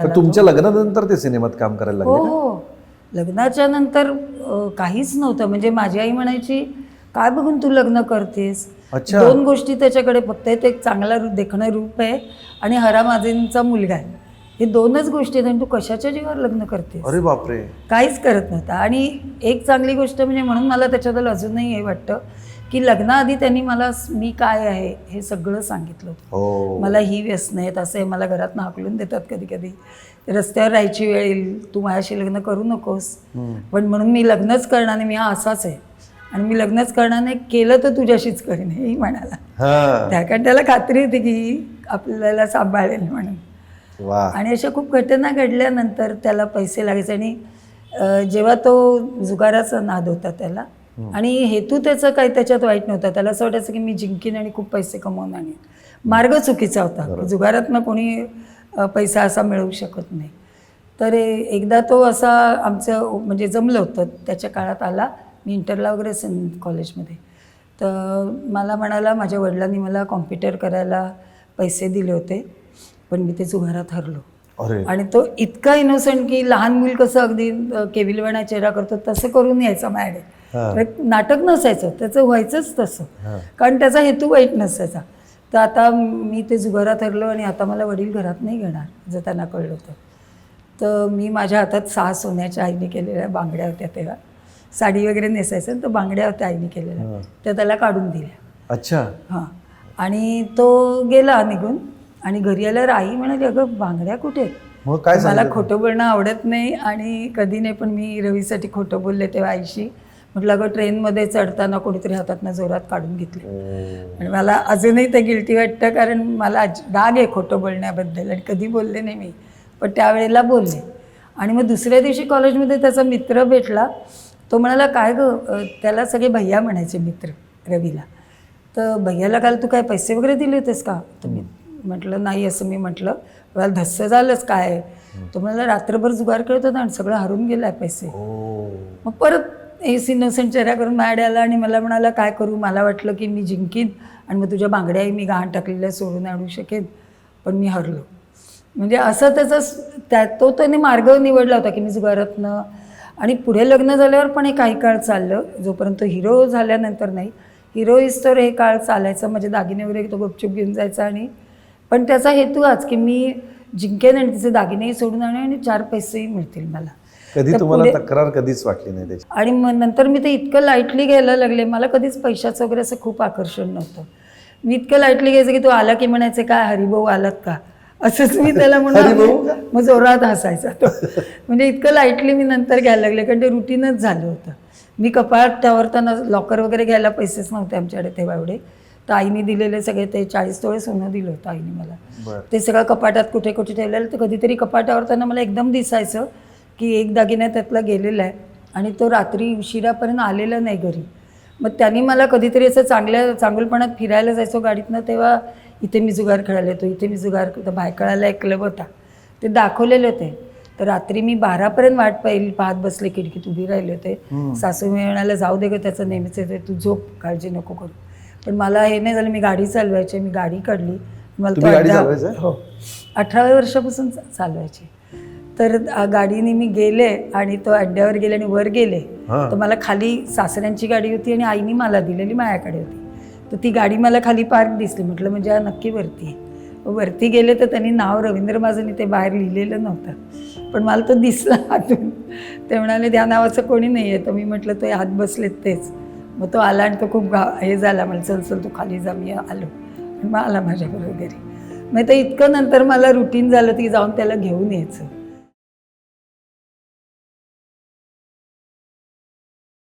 तुमच्या लग्नानंतर ते सिनेमात काम करायला हो लागले का? हो लग्नाच्या नंतर अ, काहीच नव्हतं. म्हणजे माझी आई म्हणायची काय बघून तू लग्न करतेस? अच्छा. दोन गोष्टी त्याच्याकडे फक्त आहेत एक चांगला रूप देखणं रूप आहे आणि हरामाजेंचा मुलगा आहे. हे दोनच गोष्टी आहेत. आणि तू कशाच्या जीवावर लग्न करतेस? अरे बापरे. काहीच करत नव्हता. आणि एक चांगली गोष्ट म्हणजे म्हणून मला त्याच्याबद्दल अजूनही हे वाटतं की लग्नाआधी त्यांनी मला मी काय आहे हे सगळं सांगितलं. होतं हो. मला ही व्यसन आहेत असं आहे मला घरात हाकलून देतात कधी कधी रस्त्यावर राहायची वेळ येईल तू माझ्याशी लग्न करू नकोस. पण म्हणून मी लग्नच करणार नाही मी हा असाच आहे. आणि मी लग्नच करणार नाही केलं तर तुझ्याशीच करीन हेही म्हणाला. हा. त्या कारण त्याला खात्री होती की आपल्याला सांभाळेल म्हणून. आणि अशा खूप घटना घडल्यानंतर त्याला पैसे लागायचे आणि जेव्हा तो जुगाराचा नाद होता त्याला आणि हेतू त्याचा काही त्याच्यात वाईट नव्हता. त्याला असं वाटायचं की मी जिंकीन आणि खूप पैसे कमवून आणीन. मार्ग चुकीचा होता. जुगारातनं कोणी पैसा असा मिळवू शकत नाही. तर एकदा तो असा आमचं म्हणजे जमलं होतं. त्याच्या काळात आला. मी इंटरला वगैरे असेन कॉलेजमध्ये. तर मला म्हणाला माझ्या वडिलांनी मला कॉम्प्युटर करायला पैसे दिले होते. पण मी ते जुगारात हरलो. आणि तो इतका इनोसंट की लहान मूल कसं अगदी केविलवाणा चेहरा करतो तसं करून यायचा माझ्याकडे. हा. नाटक नसायचं त्याचं व्हायचंच तसं. कारण त्याचा हेतू वाईट नसायचा. तर आता मी ते जुगारात हरलो आणि आता मला वडील घरात नाही घेणार जर त्यांना कळलं होतं. तर मी माझ्या हातात सहा सोन्याच्या आईने केलेल्या बांगड्या होत्या तेव्हा. साडी वगैरे नेसायचं तर बांगड्या होत्या आईने केलेल्या. त्या त्याला काढून दिल्या. अच्छा. हां. आणि तो गेला निघून आणि घरी आल्यावर आई म्हणाली अगं बांगड्या कुठे आहेत?" मग काय मला? खोटं बोलणं आवडत नाही आणि कधी नाही पण मी रवीसाठी खोटं बोलले तेव्हा आईशी. म्हटलं अगं ट्रेनमध्ये चढताना कोणीतरी हातातनं जोरात काढून घेतले. ओ. आणि मला अजूनही ते गिल्टी वाटतं कारण मला राग आहे खोटं बोलण्याबद्दल. आणि कधी बोलले नाही मी पण त्यावेळेला बोलले. आणि मग दुसऱ्या दिवशी कॉलेजमध्ये त्याचा मित्र भेटला. तो म्हणाला काय गं त्याला सगळे भैया म्हणायचे मित्र रवीला. तर भैयाला काल तू काय पैसे वगैरे दिले होतेस का? तर मी म्हटलं नाही असं मी म्हटलं. मला धस्स झालंच काय? तो म्हणाला रात्रभर जुगार करत होता आणि सगळं हरून गेलाय पैसे. ओ. मग परत एस इनोसेंट चेहरा करून माझ्याकडे आला आणि मला म्हणाला काय करू? मला वाटलं की मी जिंकीन आणि मग तुझ्या बांगड्याही मी गहाण टाकलेल्या सोडून आणू शकेन. पण मी हरलो. म्हणजे असं त्याचा स- त्या तो त्याने मार्ग निवडला होता की मी जुगारातनं आणि पुढे लग्न झाल्यावर पण हे काही काळ चाललं. जोपर्यंत हिरो झाल्यानंतर नाही. हिरो तर हे काळ चालायचं म्हणजे दागिने वगैरे तो गुपचूप घेऊन जायचा आणि पण त्याचा हेतू हाच की मी जिंकेन आणि तिचे दागिनेही सोडून आणू आणि चार पैसेही मिळतील मला. कधी तर तुम्हाला पुढे- तक्रार कधीच वाटली नाही त्याची? आणि मग नंतर मी ते इतकं लाईटली घ्यायला लागले. मला कधीच पैशाचं वगैरे असं खूप आकर्षण नव्हतं. मी इतकं लाईटली घ्यायचं की तो आला की म्हणायचे काय हरिभाऊ आलात का? असंच मी त्याला हरिभाऊ म्हणून मग जोरात हसायचा तो. म्हणजे इतकं लाईटली मी नंतर घ्यायला लागले कारण ते रुटीनच झालं होतं. मी कपाट त्यावरताना लॉकर वगैरे घ्यायला पैसेच नव्हते आमच्याकडे तेव्हा एवढे. तर आईने दिलेले सगळे ते चाळीस तोळे सोनं दिलं होतं आईने मला. बर. ते सगळं कपाटात कुठे कुठे ठेवलेलं तर कधीतरी कपाटावर त्यांना मला एकदम दिसायचं. की एक दागिना त्यातला गेलेला आहे आणि तो रात्री उशिरापर्यंत आलेला नाही घरी. मग त्यांनी मला कधीतरी असं चांगल्या चांगुलपणात फिरायला जायचो गाडीतनं तेव्हा इथे मी जुगार खेळायला येतो इथे मी जुगार भायखळाला एक क्लब होता. ते दाखवलेले होते. तर रात्री मी बारापर्यंत वाट पाहिली पाहत बसले खिडकीत उभी राहिले होते. सासू मी म्हणाला जाऊ दे ग त्याचं नेहमीच येते तू झोप काळजी नको करू. पण मला हे नाही झालं मी गाडी चालवायची मी गाडी काढली. मला तो? हो. अठराव्या वर्षापासून चालवायची. तर गाडीने मी गेले आणि तो अड्ड्यावर गेले आणि वर गेले. तर मला खाली सासऱ्यांची गाडी होती आणि आईने मला दिलेली माझ्याकडे होती. तर ती गाडी मला खाली पार्क दिसली. म्हटलं म्हणजे हा नक्की वरती वरती गेले तर त्यांनी नाव रवींद्र माझं ते बाहेर लिहिलेलं नव्हतं. पण मला तो दिसला हातून ते म्हणाले त्या नावाचं कोणी नाही आहे तर मी म्हटलं तो हात बसलेत तेच. मग तो आला आणि तो खूप गा हे झाला. मला चल चल तू खाली जा मी आलो. मग आला माझ्याबरोबर घरी. मग ते इतकं नंतर मला रुटीन झालं की जाऊन त्याला घेऊन यायचं.